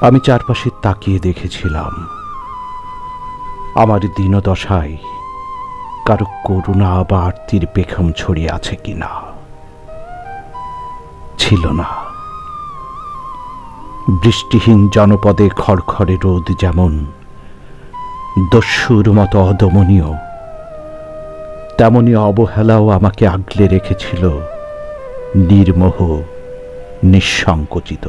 আমি চারপাশে তাকিয়ে দেখেছিলাম। আমার দীনদশায় কারও করুণা বা আরতির পেখম ছড়িয়ে আছে কিনা? ছিল না। বৃষ্টিহীন জনপদে খড়খড়ে রোদ যেমন দস্যুর মতো অদমনীয়, তেমনি অবহেলাও আমাকে আগলে রেখেছিল নির্মোহ, নিঃসংকোচিত।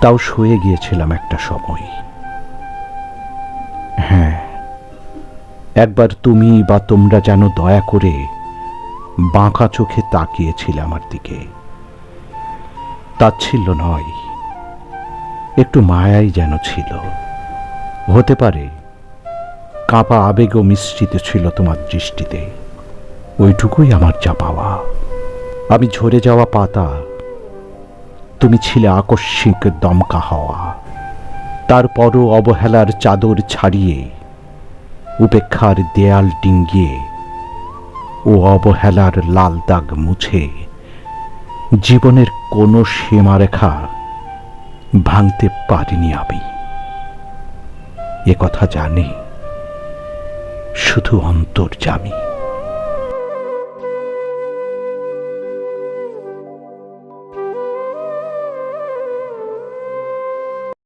তাও শুয়ে গিয়েছিলাম একটা সময়। হ্যাঁ একবার তুমি বা তোমরা যেন দয়া করে বাঁকা চোখে তাকিয়েছিলে আমার দিকে। তাচ্ছিল্য নয়, একটু মায়াই যেন ছিল। হতে পারে, কাঁপা আবেগও মিশ্রিত ছিল তোমার দৃষ্টিতে। ওইটুকুই আমার যা পাওয়া আমি ঝরে যাওয়া পাতা তুমি ছিলে আকস্মিক দমকা হওয়া। তারপরও অবহেলার চাদর ছাড়িয়ে, উপেক্ষার দেয়াল ডিঙ্গিয়ে ও অবহেলার লাল দাগ মুছে জীবনের কোনো সীমারেখা ভাঙতে পারিনি আমি। এ কথা জানি শুধু অন্তর অন্তর্জামী